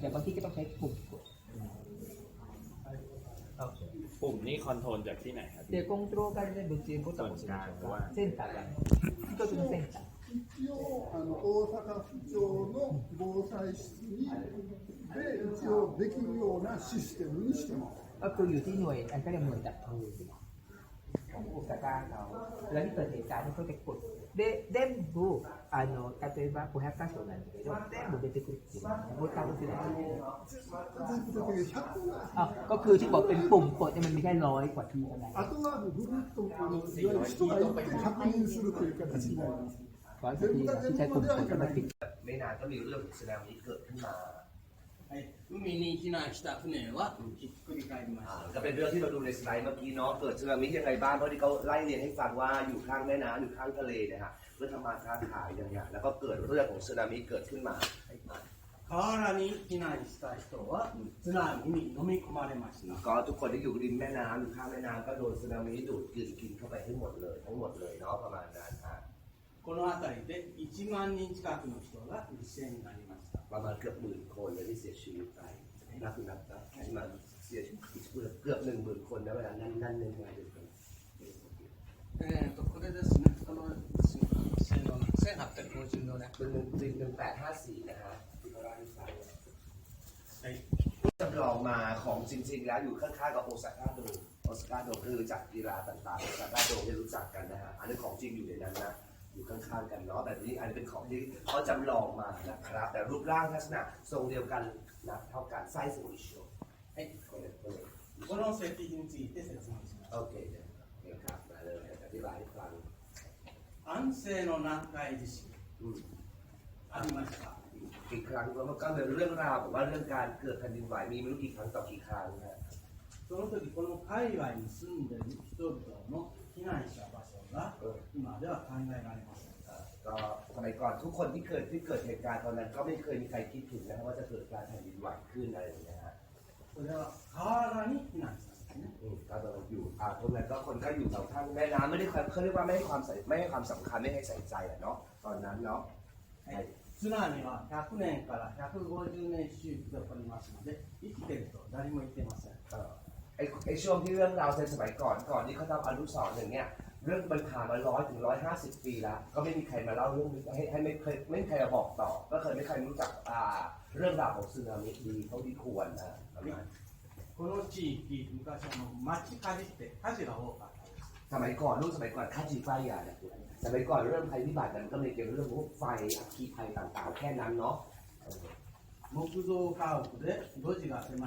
แต่บางทีก็ต้องใช้ปุ่มกดปุ่มนี่คอนโทรลจากที่ไหนครับเดี๋ยวกงตัวกันเล่นบนเตียงก็ต่ส่อวกาเพราว่าเส้นตัดอะก็คือเส้นตัด一応あの大阪府庁の防災室にで一応できるようなシステムにしてます。ก็คืออยู่ที่หน่วยอันก็เรียกหน่วยดับเพลิงของโอซาก้าเขาแล้วที่เกิดเหตุการณ์ที่เขาจะกดเดเดมบูอันโนกาเตวะโปฮักกาโซนันเดมบูเดติคุ ない全部的に100ぐらい อ่ะก็คือที่บอกเป็นปุ่มกดเนี่ยมันมีแค่ร้อยกว่าที่เท่านั้น あとはぐるっとこのいわゆる人が行って確認するという形になります。 ร้อยกว่าที่นะที่ใช้ปุ่มกดก็มาติด ไม่นานก็มีเรื่องสึนามิเกิดขึ้นมา はい、海に避難した船はひっくり返りまし อ่า た。 ก็เป็นเรื่องที่เราดูในสไลด์เมื่อกี้เนาะเกิดสึนามิยังไงบ้างเพราะที่เขาไล่เรียนให้ฟังว่าอยู่ข้างแม่น้ำอยู่ข้างทะเลเนะฮะเพื่อทำมาค้าขายอย่างเงี้ยแล้วก็เกิดเรื่องของสึนามิเกิดขึ้นมา 河原に避難した人は津波に飲み込まれました。 ก็ทุกคนที่อยู่ริมแม่น้ำอยู่ข้างแม่น้ำก็โดนสึนามิดูดกินกินเข้าไปให้หมดเลยทั้งหมดเลยเนาะประมาณนั้นฮะ この辺りで1万人近くの人が犠牲になりました。 ประมาณเกือบหมื่นคนเลยที่เสียชีวิตไปนับนับนับที่มาเสียชีวิตเกือบหนึ่งหมื่นคนนะเวลานั้นนั่นเองไงเดียวกัน えー、とこれですね、この1854年。 เป็น จำลองมาของจริงๆแล้วอยู่ข้างๆกับโอซาก้าโดมโอซาก้าโดมคือจากกีฬาต่างๆโอซาก้าโดมที่รู้จักกันนะฮะอันนี้ของจริงอยู่ในนั้นนะอยู่ข้างๆกันเนาะแต่นี้อันนี้เป็นของที่เขาจำลองมานะครับ แต่รูปร่างลักษณะทรงเดียวกันนะเท่ากันไซส์สูงชิว はい、 คนละคนละ この石碑について説明します。 โอเคเดี๋ยวเดี๋ยวครับมาเลยอธิบายให้ฟัง 安政の南海地震 อืม ありました。 กี่ครั้งแล้วมันก็เป็นเรื่องราวบอกว่าเรื่องการเกิดแผ่นดินไหวมีไม่รู้กี่ครั้งต่อกี่ครั้งนะ その時この海外に住んでいる人々の避難した場所が今では考えられません。 เอ่อก็สมัยก่อนทุกคนที่เกิดที่เกิดเหตุการณ์ตอนนั้นก็ไม่เคยมีใครคิดถึงนะครับว่าจะเกิดการแผ่นดินไหวขึ้นอะไรอย่างเงี้ยฮะ それは河原に避難したんですね。 อืมก็ตอนนั้นอยู่อ่าตรงนั้นก็คนก็อยู่แถวข้างแม่น้ำไม่ได้เขาเรียกว่าไม่ให้ความใส่ไม่ให้ความสำคัญไม่ให้ใส่ใจอะเนาะตอนนั้นเนาะ はい、 津波は100年から150年周期で起こりますので生きてると誰も言ってません เอ่อไอ้ไอ้ช่วงที่เรื่องราวในสมัยก่อนก่อนที่เขาทำอนุสรณ์อย่างเงี้ยเรื่องมันผ่านมาร้อยถึงร้อยห้าสิบปีแล้ว ก็ไม่มีใครมาเล่าเรื่องนี้ให้ให้ไม่เคยไม่มีใครมาบอกต่อ ก็เคยไม่เคยรู้จักอ่าเรื่องราวของสึนามิดีเท่าที่ควรนะประมาณ この地域昔あの町火事って火事が多かったです สมัยก่อนรุ่นสมัยก่อนค่าจีไฟยาเนี่ย แต่ไปก่อนเริ่มงภัยพิบัติมันก็เลยเกี่ยวกับเรื่องพวกไฟอัคคีภัยต่างๆ แค่นั้นเนาะ 목주소 가운데 노지가 얼.